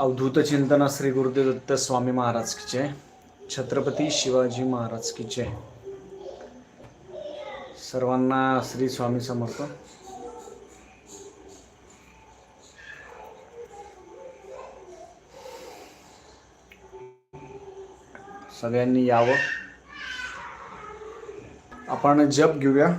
अवधूत चिंतन श्री गुरुदेवदत्त स्वामी महाराज की जय. छत्रपती शिवाजी महाराज की जय. सर्वांना श्री स्वामी समर्थ सगळ्यांनी यावं. आपण जप घेऊया.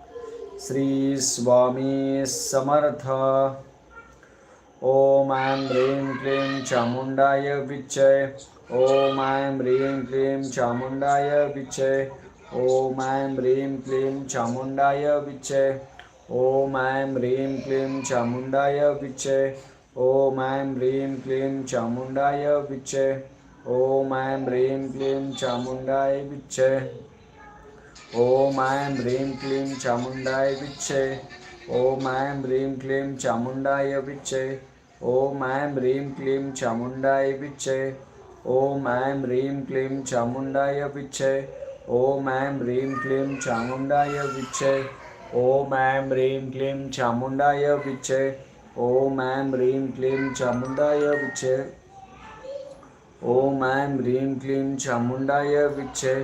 श्री स्वामी समर्थ। ॐ ऐं ह्रीं क्लीं चामुण्डाय विच्चय ॐ ऐं ह्रीं क्लीं चामुण्डाय विच्चय ॐ ऐं ह्रीं क्लीं चामुण्डाय विच्चय ॐ ऐं ह्रीं क्लीं चामुण्डाय विच्चय ॐ ऐं ह्रीं क्लीं चामुण्डाय विच्चय ॐ ऐं ह्रीं क्लीं चामुण्डाय विच्चय ॐ ऐं ह्रीं क्लीं चामुण्डाय विच्चय ॐ ऐं ह्रीं क्लीं चामुण्डाय विच्चय ॐ ऐं ह्रीं क्लीं चामुण्डाय विच्चय ॐ ऐं ह्रीं क्लीं चामुण्डाय विच्चय ॐ ऐं ह्रीं क्लीं चामुण्डाय विच्चय ॐ ऐं ह्रीं क्लीं चामुण्डाय विच्चय ॐ ऐं ह्रीं क्लीं चामुण्डाय विच्चय ॐ ऐं ह्रीं क्लीं चामुण्डाय विच्चय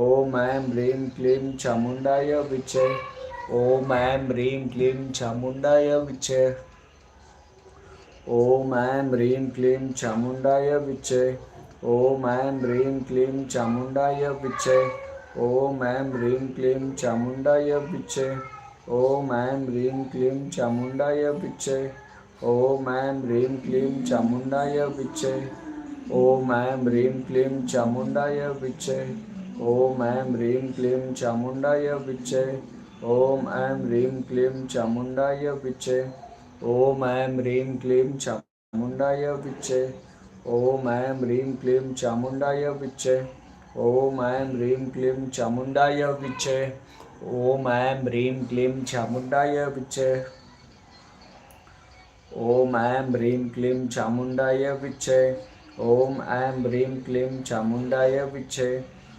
ॐ ऐं ह्रीं क्लीं चामुण्डाय विच्चय ॐ ऐं ह्रीं क्लीं चामुण्डाय विच्चय ॐ ऐं ह्रीं क्लीं चामुण्डाय विच्चय ॐ ऐं ह्रीं क्लीं चामुण्डाय विच्चय ॐ ऐं ह्रीं क्लीं चामुण्डाय विच्चय ॐ ऐं ह्रीं क्लीं चामुण्डाय विच्चय ॐ ऐं ह्रीं क्लीं चामुण्डाय विच्चय ॐ ऐं ह्रीं क्लीं चामुण्डाय विच्चय ॐ ऐं ह्रीं क्लीं चामुण्डाय विच्चय ॐ ऐं ह्रीं क्लीं चामुण्डाय विच्चय ॐ ऐं ह्रीं क्लीं चामुण्डाय विच्चय ॐ ऐं ह्रीं क्लीं चामुण्डाय विच्चय ॐ ऐं ह्रीं क्लीं चामुण्डाय विच्चय ॐ ऐं ह्रीं क्लीं चामुण्डाय विच्चय ॐ ऐं ह्रीं क्लीं चामुण्डाय विच्चे ॐ ऐं ह्रीं क्लीं चामुण्डाय विच्चे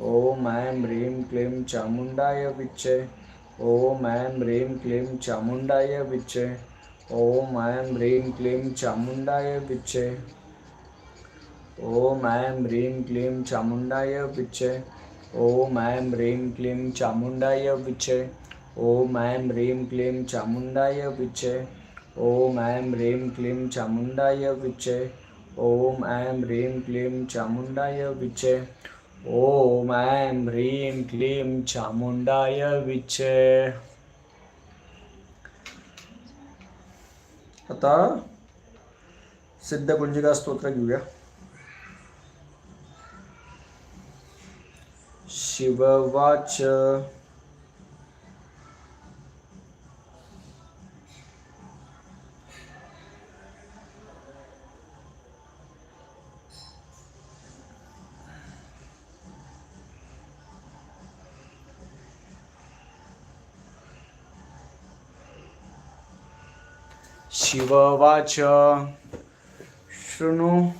ॐ ऐं ह्रीं क्लीं चामुण्डाय विच्चे। ॐ ऐं ह्रीं क्लीं चामुण्डाय विच्चे। ॐ ऐं ह्रीं क्लीं चामुण्डाय विच्चे। ॐ ऐं ह्रीं क्लीं चामुण्डाय विच्चे। ॐ ऐं ह्रीं क्लीं चामुण्डाय विच्चे। ॐ ऐं ह्रीं क्लीं चामुण्डाय विच्चे। ॐ ऐं ह्रीं क्लीं चामुण्डाय विच्चे। ॐ ऐं ह्रीं क्लीं चामुण्डाय विच्चे। ॐ ऐं ह्रीं क्लीं चामुण्डाय विच्चे। आता सिद्धकुंजिका स्तोत्र घेऊया। शिववाच शिववाच शृणु।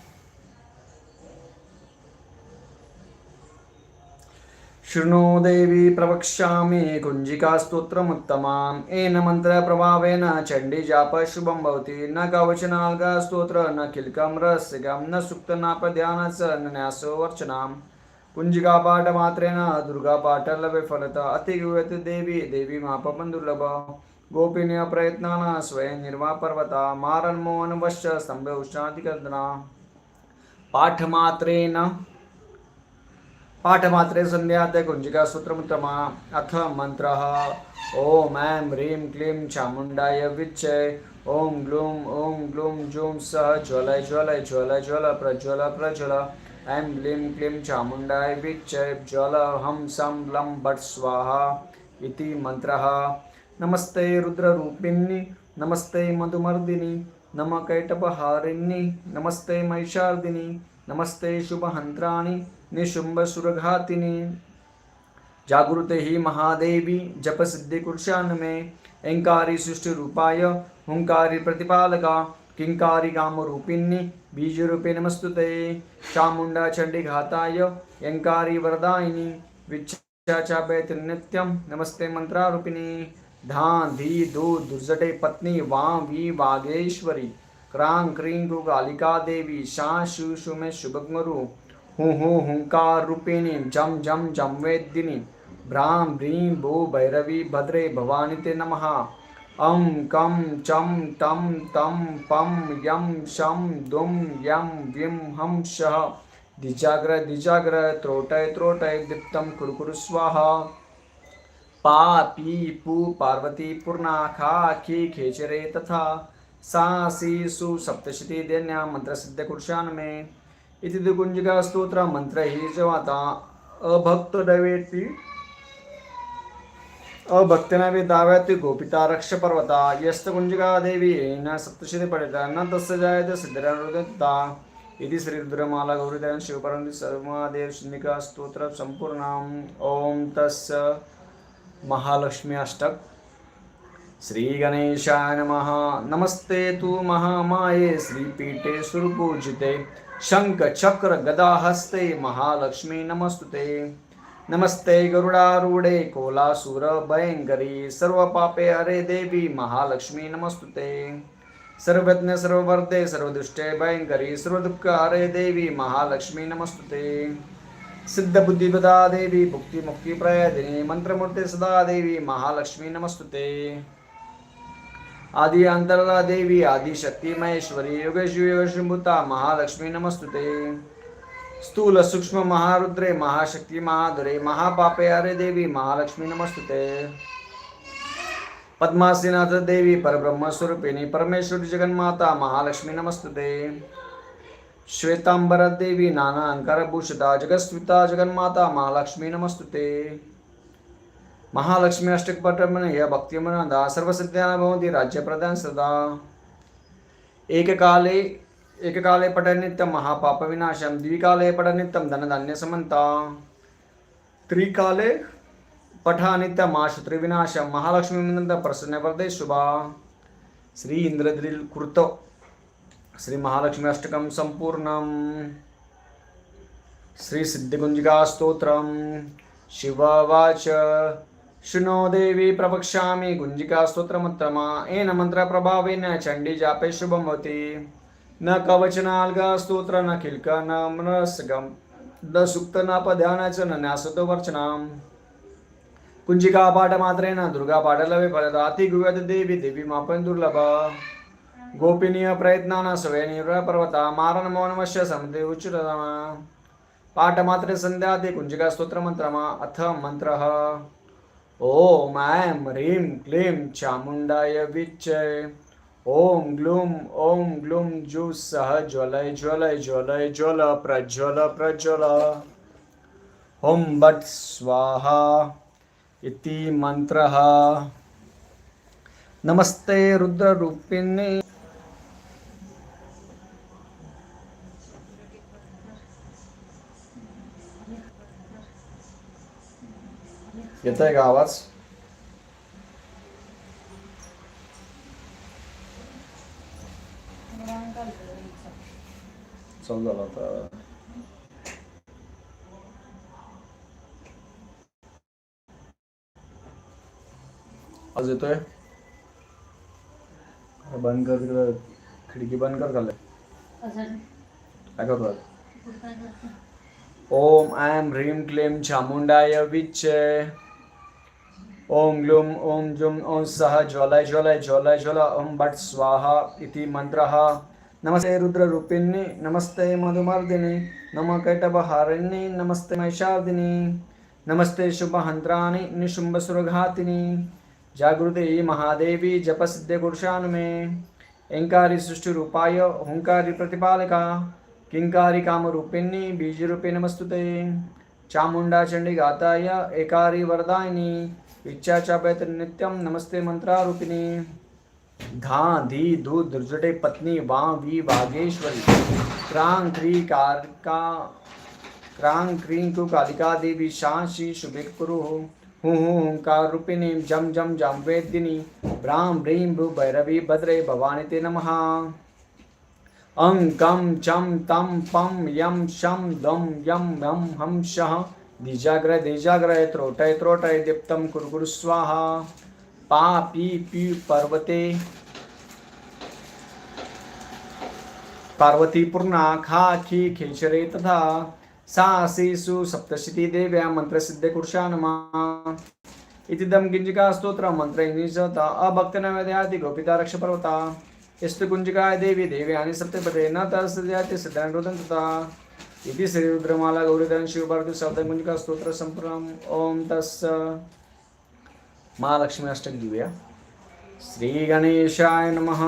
शृणु देवी प्रवक्ष्यामि कुञ्जिकास्तोत्रमुत्तमाम् येन मन्त्रप्रभावेन चण्डीजापशुभं भवति। न कवचनाल्गस्तोत्र न किल्कं रहस्यकं न सुक्तनापध्यान च न न्यासो वर्चनाम् कुञ्जिकापाठमात्रेण दुर्गापाठलभ्यफलता देवी देवी मापपं दुर्लभ गोपिन्य प्रयत्नाना स्वयं निर्वापर्वता मारन्मोहनवश्च स्तम्भौषादिकर्दना पाठमात्रेण पाठमात्रे सन्ध्याते कुञ्जिका सूत्रमुत्तमा अथ मन्त्रः। ॐ ऐं ह्रीं क्लीं चामुण्डाय विच्चे ॐ ग्लूं ॐ ग्लूं जूं सः ज्वलय ज्वलय ज्वल ज्वल प्रज्वल प्रज्वल। ऐं ह्रीं क्लीं चामुण्डाय विच्चे ज्वल हं सं लं भट् स्वाहा इति मन्त्रः। नमस्ते रुद्ररूपिणी, नमस्ते मधुमर्दिनी नम कैटपहारिणी नमस्ते महिषार्दिनी, नमस्ते शुभहंत्राणी निशुंभसुरघातिनी जागृते ही महादेवी जप सिद्धि कुरशान में ऐंकारी सृष्टि रूपाय हुंकारी प्रतिपालका किंकारी काम रूपिणी बीज रूपे नमस्तुते। चामुंडा चंडी घाताय ऐंकारी वरदायिनी विच्छाचा नित्यम नमस्ते मंत्रारूपिणी धां धी दू दुर्जटे, पत्नी वां वी वागेश्वरी क्रां क्रीं कालिका देवी, शा, शु शु में शुभग्मरु हूँ हूँ, हुंकार, रूपिणी, जम जम जम वेदिनी भ्रां भ्रीं भू, भैरवी, भद्रे, भवानी ते नमः। अं कं, चं, तं तं, पं, यं, शं, दुं, यं, विं, हं, शः। दिजाग्र दिजाग्र त्रोटय त्रोटय, दीप्तं, कुरु कुरु, स्वाहा। पा पी पू पार्वती पूर्णा खा खी खेचरे तथा सा सी सु सप्तशती देन्या मंत्रसिद्ध कुर्शान में। इति कुंजिका स्तोत्र मंत्र ही जवाता। अभक्त दैवेती अभक्तिनवे दाव्याति गोपिता रक्ष पर्वता। यस्त कुंजिका देवी न सप्तशती पठिता। न तस्य जायते सिद्धिरनुदत्ता इति श्रीरुद्रमाला गौरीदयन शिवपरन्ति सर्वदेव शिन्निका स्तोत्र संपूर्णम् ओम तस्य महालक्ष्मी अष्टक। श्री गणेशाय नमः। नमस्ते तु महामाये श्रीपीठे सुरपूजिते शंख चक्र गदा हस्ते महालक्ष्मी नमस्तुते। नमस्ते गरुडारूढे कोलासुर भयङ्करी सर्वपापे हरे देवी, महालक्ष्मी नमस्तुते। सर्वज्ञ सर्ववर्धे सर्वदुष्टे, भयङ्करी, सर्वदुःख हरे देवी, महालक्ष्मी नमस्तुते। सिद्धबुद्धिपदा देवी मुक्ति मुक्ति प्रयदिनी मंत्रमूर्ति सदा देवी, महालक्ष्मी नमस्तुते। आदि अंतरला देवी, आदि शक्ति महेश्वरी योगेश योगेशभूता महालक्ष्मी नमस्तुते। स्थूल सूक्ष्म महारुद्रे, महाशक्ति महादुरे महापापे हरे देवी, महालक्ष्मी नमस्तुते। पद्मासीनाथ देवी परब्रह्म स्वरूपिणी परमेश्वरी जगन्माता, महालक्ष्मी नमस्तुते। श्वेतांबरदेवी नाना अंकारभूषिता जगस्विता जगन्माता महालक्ष्मी नमस्तुते। महालक्ष्मी अष्टकपटमन या भक्तिमनदा सर्वसिद्ध्या भवन्ति राज्यप्रदान सदा। एककाले एककाले पठनित्यं महापापविनाशं द्विकाले पठनित्यं धनधान्यसमन्ता। त्रिकाले पठानित्यं महाशत्रुविनाशं महालक्ष्मीनन्द प्रसन्नवरदे शुभा। श्री इंद्रद्रिल कृत श्री महालक्ष्मी अष्टकं सम्पूर्णम् श्री सिद्धिकुञ्जिका स्तोत्रं शिववाच। शुनो देवी प्रवक्ष्यामि कुञ्जिका स्तोत्रमुत्तमा येन मन्त्रप्रभावेन चण्डी जापे शुभं भवति। न कवचनाल्गा न किल्क, न मनसगम न सुक्त न पध्यानाचं न न्यासतो कुंजिका पाठ मात्रेन दुर्गा पाठलवे फलदा अति गुह्यत देवी देवी मापन दुर्लभ। गोपिनीय प्रयत्नान सवय पर्वता मारण मौनमश्य समते उच्चतमा। पाठ मात्रे संध्या ते कुंजिका स्तोत्र मंत्रमा अथ मंत्र। ओम ऐं ह्रीं क्लीं चामुण्डाय विच्चय ओम ग्लूम ओम ग्लूम जू सह ज्वलय ज्वलय ज्वलय ज्वल प्रज्वल प्रज्वल। ओम बट स्वाहा इति मंत्रः। नमस्ते रुद्ररूपिणी। येतोय का आवाज चालू झाला आता आज येतोय? बंद कर तिकडं. खिडकी बंद कर झालं काय करतो ओम ऐं ह्रीं क्लीं चामुण्डाय विच्चे ओम ग्लूम, ओम जुम, ओम सह ज्वलय ज्वलय ज्वलय ज्वल, ओम भट स्वाहा इति मन्त्रः नमस्ते रुद्ररूपिणी, नमस्ते मधुमर्दिनी नम कैटभहारिणी नमस्ते महिषार्दिनी, नमस्ते शुभ शुभहन्त्राणि निशुम्भसुरघातिनी। जागृते महादेवी जपसिद्ध्यपुरुषानुमे ऐङ्कारी सृष्टिरूपाय, हुङ्कारी प्रतिपालका। किङ्कारी कामरूपिणी, बीजरूपे नमस्तुते। चामुण्डा चण्डिगाताय एकारी वरदायिनी। इच्छा चापयत नित्यं नमस्ते मंत्रारूपिणी धा धी धू दुर्जटे, पत्नी, वा, वी, वागेश्वरी। क्री कारका क्रांग क्रीं, कु, कालिका, देवी शांशी शुभिक पुरु हूँ हूँ हुंकार रूपिणी जम जम वेदिनी ब्रां, ब्रीं भ्रू भैरवी, भद्रे, भवानी, ते नमः। अं कं चं, तं, पं, यं, शं, दं, यं हं हं, शः। दिजाग्रह दिजाग्रह त्रोटय त्रोटय दीप्तं कुरु कुरु स्वाहा। पा, पी पी, पर्वते। पार्वती पूर्णा, खा, खी खेचरे तथा सा, सु सप्तशती देव्या मंत्र मंत्रसिद्ध कुर्शानुमा इतिदं किञ्जिका स्तोत्र, मंत्र अभक्तनवेद्याति गोपिता रक्ष पर्वता कुञ्जिकाय देवी, देव्यानि सप्तपदे, न तस्याति सिद्धानुरोधं तथा इति श्रीरुद्रमाला गौरीधरन शिवभारती शब्द कुञ्जिका स्तोत्र सम्पूर्णम् ॐ तस्य महालक्ष्मी अष्टक दिव्या श्री गणेशाय नमः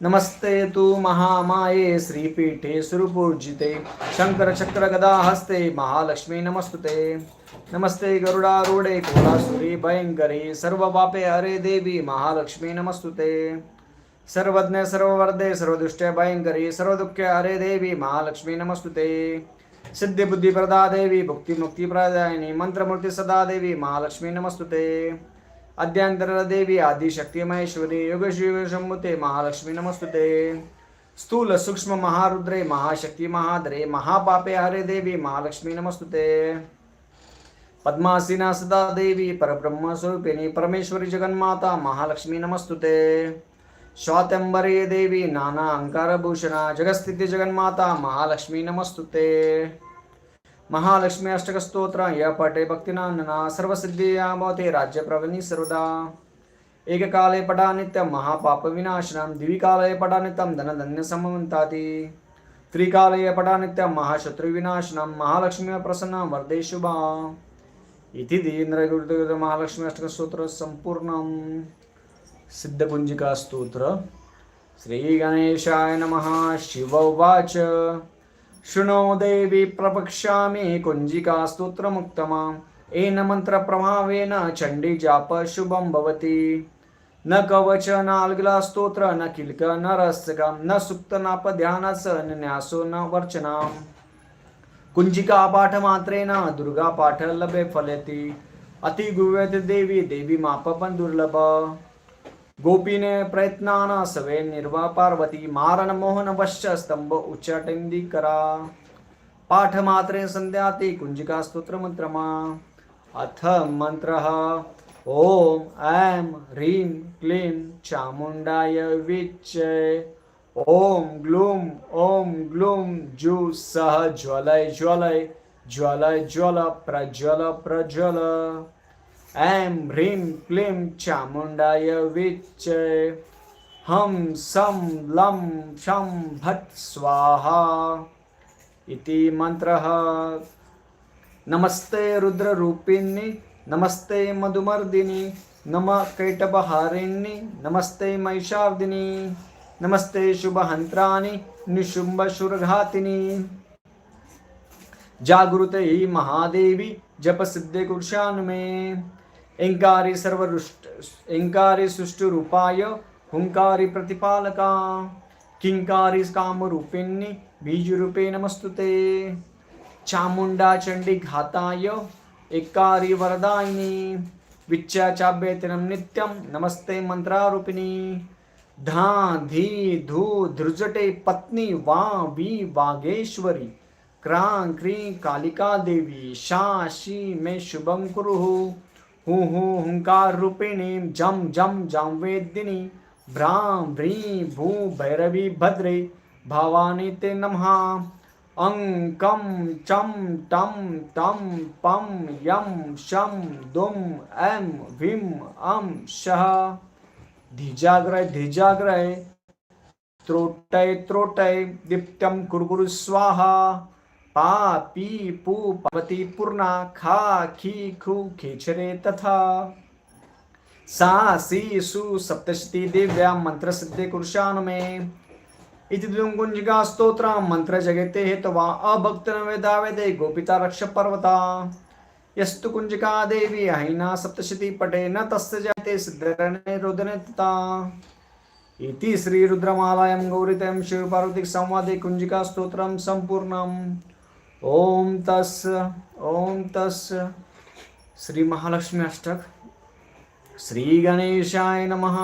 नमस्ते तु महामाये श्रीपीठे सुरपूर्जिते शंकर चक्र गदा हस्ते महालक्ष्मी नमस्तुते नमस्ते गरुडारूढे कोलासुरी भयङ्करी सर्वपापे हरे देवी महालक्ष्मी नमस्तुते सर्वज्ञ, सर्ववर्धे, सर्वदुष्टे भयङ्करी सर्वदुःखे, हरे देवी, महालक्ष्मी, नमस्तुते। सिद्धिबुद्धिप्रदा देवी भुक्तिमुक्तिप्रदायिनी मन्त्रमूर्ति सदा देवी महालक्ष्मी, नमस्तुते। अद्यांतर देवी, आदिशक्ती, महेश्वरी, युगशिव शंभुते महालक्ष्मी, नमस्तुते। स्थूल, सूक्ष्म, महारुद्रे, महाशक्ति, महाद्रे, महापापे, हरे देवी, महालक्ष्मी, नमस्तुते। पद्मासीना सदा देवी परब्रह्म स्वरूपिणी, परमेश्वरी, जगन्माता, महालक्ष्मी, नमस्तुते। स्वातंबरे देवी नाना अंकारभूषणा जगस्थिती जगन्माता महालक्ष्मी नमस्तुते। महालक्ष्मी अष्टक स्तोत्र या पटे भक्तिनानना सर्वसिद्धिया भवते राज्यप्रवणी सर्वदा। एककाले पटानित्यं महापापविनाशनं द्विकाले पटा धनधन्यसमवन्ताति त्रिकाले पटा महाशत्रुविनाशनं महालक्ष्मी प्रसन्नं वर्धे शुभा। इति दीन्द्रगुरुदेव महालक्ष्मी अष्टकस्तोत्र सम्पूर्णं सिद्धकुञ्जिका स्तोत्र. श्रीगणेशाय नमः. शिव उवाच. शृणो देवी प्रपक्ष्यामि कुञ्जिका स्तोत्रमुक्तमाम् येन मन्त्रप्रभावेन चण्डी जाप शुभं भवति. न कवच नाल्गला स्तोत्र, न किल्क, न रस्यकं न सुप्तनापध्यानस न न्यासो, न वर्चनाम् कुञ्जिका पाठमात्रेण दुर्गा पाठ लभे फलति अति गुह्यते देवी देवी माप पण दुर्लभ गोपीने प्रयत्नाना सवे निर्वा पार्वती मारण मोहन वश्च स्तंभ उच्चाटिंदी करा। पाठ मात्रे संध्या कुंजिका स्तोत्र मंत्रमा अथ मंत्र ओम ऐं ह्रीं क्लीं चामुंडाय विच्चे ओम ग्लूम ओम ग्लूम जू सह ज्वलय ज्वलय ज्वलय ज्वल, प्रज्वल प्रज्वल। ऐं ह्रीं क्लीं चामुण्डाय विच्चे हं सं लं शं भट् स्वाहा इति मन्त्रः। नमस्ते रुद्ररूपिणी नमस्ते मधुमर्दिनी, नम कैटभहारिणी नमस्ते महिषार्दिनी, नमस्ते शुभहन्त्राणि, निशुम्भशुरघातिनी। जागृते महादेवी जप सिद्धे कुर्शानुमे एंकारी सर्वरुष्ट एंकारी सुष्टुरूपाय हुंकारी प्रतिपालका किंकारी कामरूपिणी बीजरूपे नमस्तुते चामुंडा चंडी घाताय एकारी वरदायिनी विच्चाचाभ्येतनं नित्यं नमस्ते मंत्रारूपिणी धा धी धू धृजटे पत्नी वा वी वागेश्वरी क्रां क्रीं कालिका देवी शा शी मे शुभं कुरु हु हु हुंकार रूपिणीं, जम जम जांवेदिनी भ्रां व्रीं भू भैरवी भद्रे, भावानी ते नमः अं कं चं टं तं पं यं शं दुं ऐं ह्रीं अं शः धीजाग्रय धीजाग्रय त्रोटय त्रोटय दीप्त्यं कुरकुरु, स्वाहा। पा पी पू पार्वती पूर्णा खा, खी, खू खेचरे तथा। सा सी सु सप्तशती दिव्या मंत्रसिद्धे कुरुषानुमे इति द्विंकुञ्जिका स्तोत्रं मन्त्रजगते हेतवा अभक्तन वेदावेदे गोपिता रक्ष पर्वता। यस्तु कुञ्जिका देवी हैना सप्तशती पटे, न तस्य जाते सिद्धरणे रुदने तथा। इति श्रीरुद्रमालायां गौरितं शिवपार्वतिक संवादे कुञ्जिका स्तोत्रं सम्पूर्णम् ओम तस् ओम तस्। श्री महालक्ष्मी अष्टक। श्री गणेशाय नमः।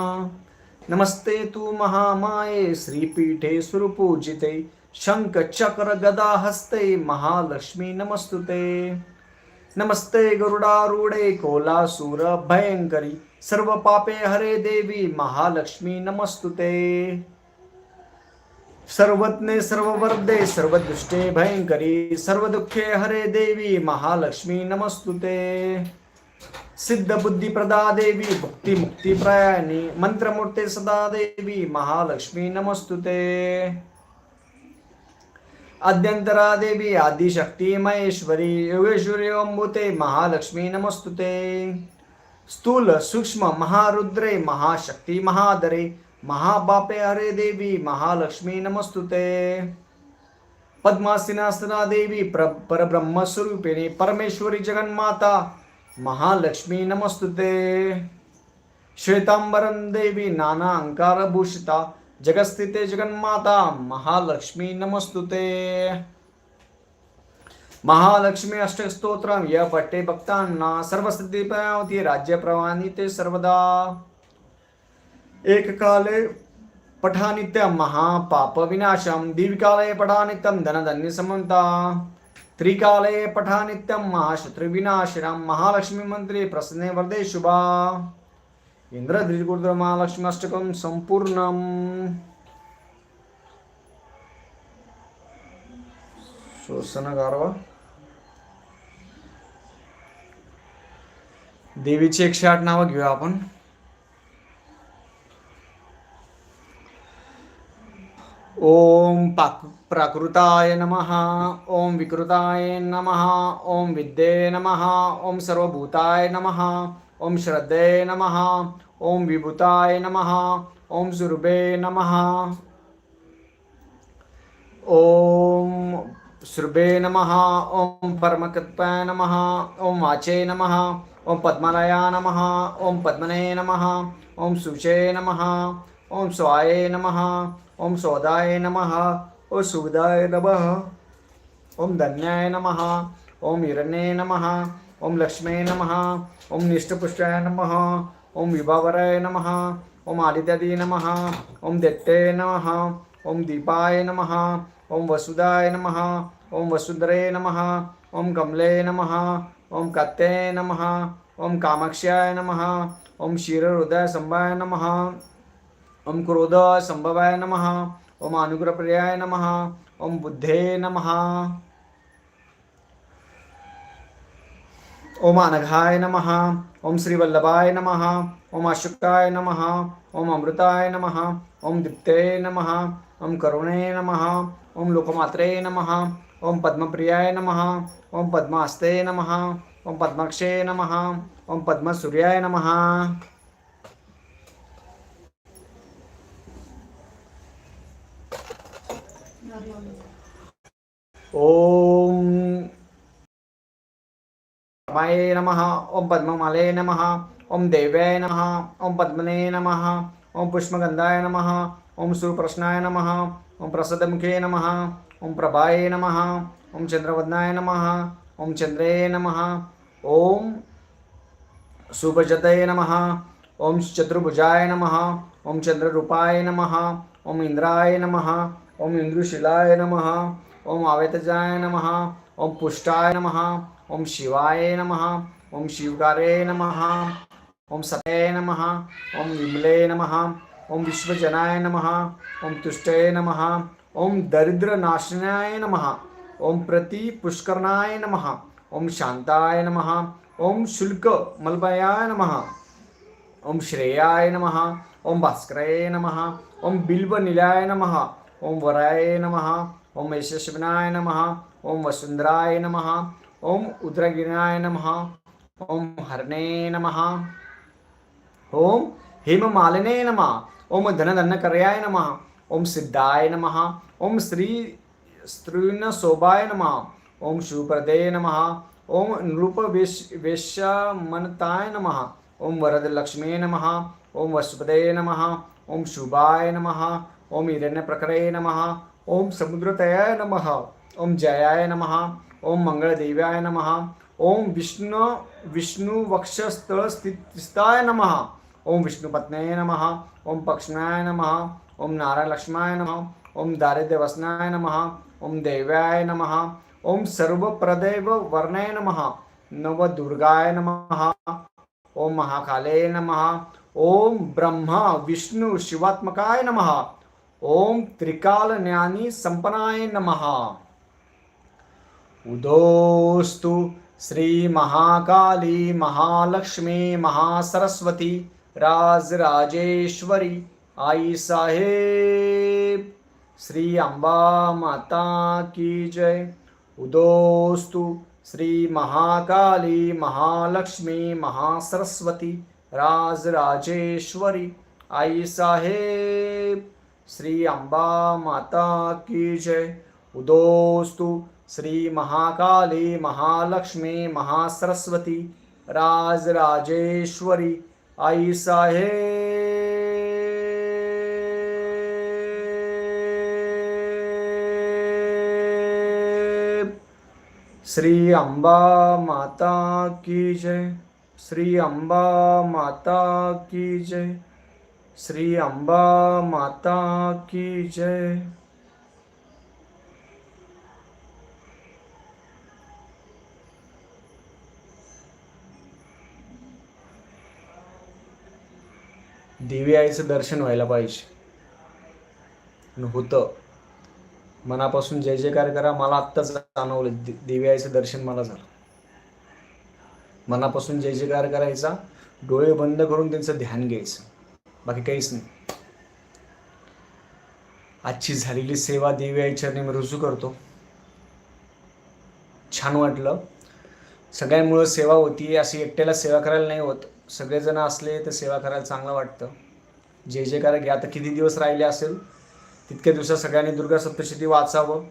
नमस्ते तु महामाये, श्रीपीठे सुरपूजिते शंख चक्र गदा हस्ते महालक्ष्मी नमस्तुते। नमस्ते गरुडारूढे, कोलासुर, भयंकरी सर्व पापे हरे देवी, महालक्ष्मी नमस्तुते। सर्वज्ञे सर्ववर्धे सर्वदुष्टे भयंकरी सर्वदुःखे हरे देवी महालक्ष्मी नमस्तुते। सिद्ध बुद्धी प्रदा देवी, भक्ती मुक्ती प्रयाणी, मंत्रमूर्ते सदा देवी महालक्ष्मी नमस्तुते। अद्यंतरा देवी, आदिशक्ती महेश्वरी, योगेश्वरी अम्बुते महालक्ष्मी नमस्तुते। स्थूल सूक्ष्म महारुद्रे, महाशक्ती महादरे महाबापे हरे देवी, महालक्ष्मी नमस्तुते। पद्मासिनासना देवी परब्रह्म स्वरूपिणी परमेश्वरी जगन्माता, महालक्ष्मी नमस्तुते। श्वेतांबरम देवी, नाना अंकार भूषिता, जगस्थिते जगन्माता, महालक्ष्मी नमस्तुते। महालक्ष्मी अष्टस्तोत्रम या पट्टे भक्तांना सर्वसिद्धी राज्य राज्यप्रवाणी ते सर्वदा। एककाले पठानित्यं महापापविनाशं द्विकाले पठानित्यं धनधन्यसमन्ता त्रिकाले पठानित्यं महाशत्रुविनाशिनं महालक्ष्मीमन्त्रे प्रसन्ने वरदे शुभा इन्द्रधृगुरुद्रमहालक्ष्म्यष्टकं सम्पूर्णम् गारवा देवीची एकशे आठ नावं घेऊया आपण ओम प्राकृताय नमः ओम विकृताय नमः ओम विद्ये नमः ओम सर्वभूताय नमः ओम श्रद्धे नमः ओम विभूताय नमः ओम सुरभे नमः ओम सुरभे नमः ओम परमकृत्पाय नमः ओम वाचे नमः ओम पद्मलया नमः ओम पद्मने नमः ओम सुचे नमः ओम स्वाये नमः ओम सोदाय नमः ओम सुदाय नमः ओम धन्याय नमः ओम हिरण्ये नमः ओम लक्ष्मे नमः ओम निष्ठपुष्टाय नमः ओम विभावराय नमः ओम आदित्यादी नमः ओम दत्ते नमः ओम दीपाय नमः ओम वसुदाय नमः ओम वसुधरे नमः ओम कमले नमः ओम कत्ते नमः ओम कामाक्ष्याय नमः ओम क्षीरहृदय संभाय नमः ओम क्रोध संभवाय नमः ओम अनुग्रह अनुग्रहप्रियाय नमः ओम बुद्धे नम ओम अनघाय नम ओम श्रीवल्लभाय नम ओम अशुकाय नम ओम अमृताय नम ओम दीप्ते नम ओम करुणे नम ओम लोकमात्रे नम ओम पद्मप्रियाय नम ओम पद्मास्ते नम ओम पद्माक्षे नम ओम पद्मसूर्याय नमः ओम पद्माय नमः ओम पद्ममाले नमः ओम देव्याय नमः ओम पद्मने नमः ओम पुष्पगंधाय नमः ओम सुप्रश्नाय नमः ओम प्रसदमुखे नमः ओम प्रभाय नमः ओम चंद्रवदनाय नमः ओम चंद्रे नमः ओम सुभजतये नमः ओम चतुर्भुजाय नमः ओम चंद्ररूपाय नमः ओम इंद्राय नमः ओम इंद्रुशिलाय नमः ओम आवेतजाय नमः ओम पुष्टाय नमः ओम शिवाय नमः ओम शिवकारे नमः ओम सते नमः ओम विमले नमः ओम विश्वजनाय नमः ओम तुष्टे नमः ओम दरिद्रनाशनाय नमः ओम प्रति पुष्करणाय नमः ओम शांताय नमः ओम शुल्क मलभयाय नमः ओम श्रेयाय नमः ओम भास्कराय नमः ओम बिल्वनिलाय नमः ओम वराय नमः ओम यशस्विनाय नम ओम वसुंधराय नम ओम उद्रगिनाय नम ओम हरणे नम ओम हेममालिने नमः ओम धनधन्यकर्याय नमः ओम सिद्धाय नम ओम श्री स्त्रीनशोभाय नम ओम शिवप्रदे नम ओम नृप वेश्यमनताय नमः ओम वरदलक्ष्मी नमः ओम वसुपदे नमः ओम शुभाय नमः ओम हिरण्यप्रकरे नमः ओम समुद्रतयाय नमः ओम जयाय नमः ओम मंगलदेव्याय नमः ओम विष्णु विष्णुवक्षस्थलस्थिताय नमः ओम विष्णुपत्न्ये नमः ओम पक्ष्माय नमः ओम नारायणलक्ष्माय नम ओम दारिद्र्यवसनाय नम ओम देव्याय नम ओम सर्वप्रदेव वर्णाय नमः नवदुर्गाय नम ओम महाकाले नम ओम ब्रह्मा विष्णु शिवात्मकाय नमः ओम त्रिकाल ज्ञानी संपन्नाय नमः। उदोस्तु श्री महाकाली महालक्ष्मी महासरस्वती राजराजेश्वरी आई साहेब। श्री अंबा माता की जय। उदोस्तु श्री महाकाली महालक्ष्मी महासरस्वती राजराजेश्वरी आई साहेब। श्री अंबा माता की जय। उदोस्तु श्री महाकाली महालक्ष्मी महासरस्वती राजराजेश्वरी आई साहेब श्री अंबा माता की जय। श्री अंबा माता की जय। श्री अंबा माता की जय। देवी आईचं दर्शन व्हायला पाहिजे. होतं. मनापासून जय जयकार करा. मला आत्ताच जाणवलं दे- देवी आईचं दर्शन मला झालं. मनापासून जय जयकार करायचा. डोळे बंद करून त्यांचं ध्यान घ्यायचं. बाकी काहीच नाही. आजची झालेली सेवा देवी आई चरणी मी रुजू करतो. छान वाटलं. सगळ्यांमुळं सेवा होती अशी एकट्याला सेवा करायला नाही होत. सगळेजण असले तर सेवा करायला चांगलं वाटतं. जे जे करा घ्या. आता किती दिवस राहिले असेल तितक्या दिवसात सगळ्यांनी दुर्गा सप्तशती वाचावं.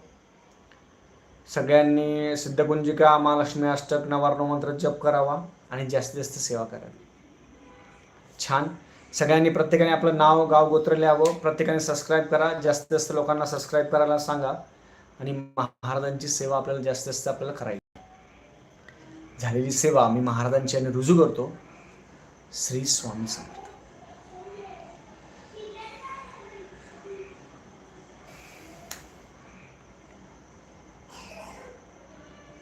सगळ्यांनी सिद्धकुंजिका महालक्ष्मी अष्टक नवार्ण मंत्र जप करावा आणि जास्तीत जास्त सेवा करावी. छान. सगळ्यांनी प्रत्येकाने आपलं नाव गाव गोत्र लिहावं. प्रत्येकाने सबस्क्राईब करा. जास्तीत जास्त लोकांना सबस्क्राईब करायला सांगा. आणि महाराजांची सेवा आपल्याला जास्तीत जास्त आपल्याला करायची झालेली सेवा मी महाराजांची आणि रुजू करतो. श्री स्वामी समर्थ.